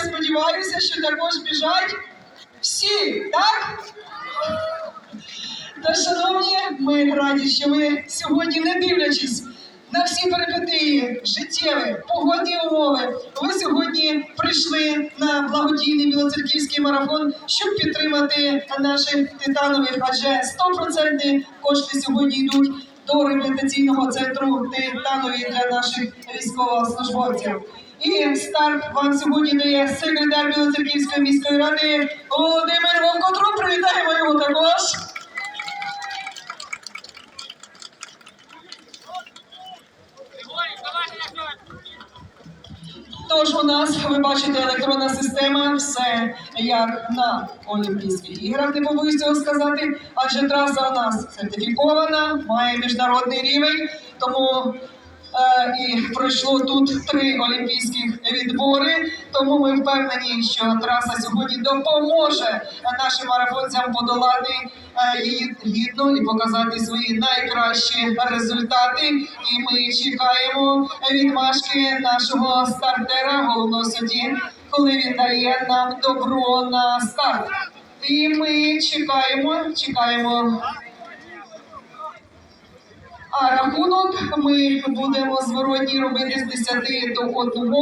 сподіваюся, що також біжать всі, так? Та, шановні, ми раді, що ви сьогодні, не дивлячись на всі перипетії життєві, погодні умови, ви сьогодні прийшли на благодійний білоцерківський марафон, щоб підтримати наших титанових, адже 100% кошти сьогодні йдуть до реабілітаційного центру титанові для наших військовослужбовців. І старт вам сьогодні дає секретар Білоцерківської міської ради Володимир Вовкотру. Привітаємо його також. Тож у нас ви бачите електронна система, все як на Олімпійських іграх, не побоюсь цього сказати, адже траса у нас сертифікована, має міжнародний рівень, тому і пройшло тут три олімпійських відбори. Тому ми впевнені, що траса сьогодні допоможе нашим марафонцям подолати е, її гідно і показати свої найкращі результати. І ми чекаємо відмашки нашого стартера, головного судді, коли він дає нам добро на старт. І ми чекаємо, чекаємо. Рахунок. Ми будемо зворотній робити з 10 до 1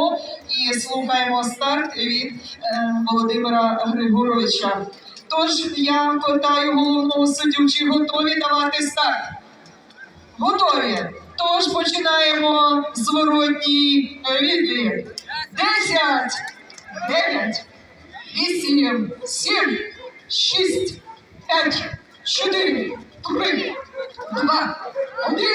і слухаємо старт від е, Володимира Григоровича. Тож я питаю головного суддю, чи готові давати старт? Готові. Тож починаємо зворотній відлік. 10, 9, 8, 7, 6, 5, 4, 3, 2, 1,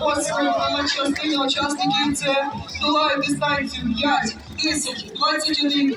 Основна частина учасників це долає дистанцію 5, 10, 21,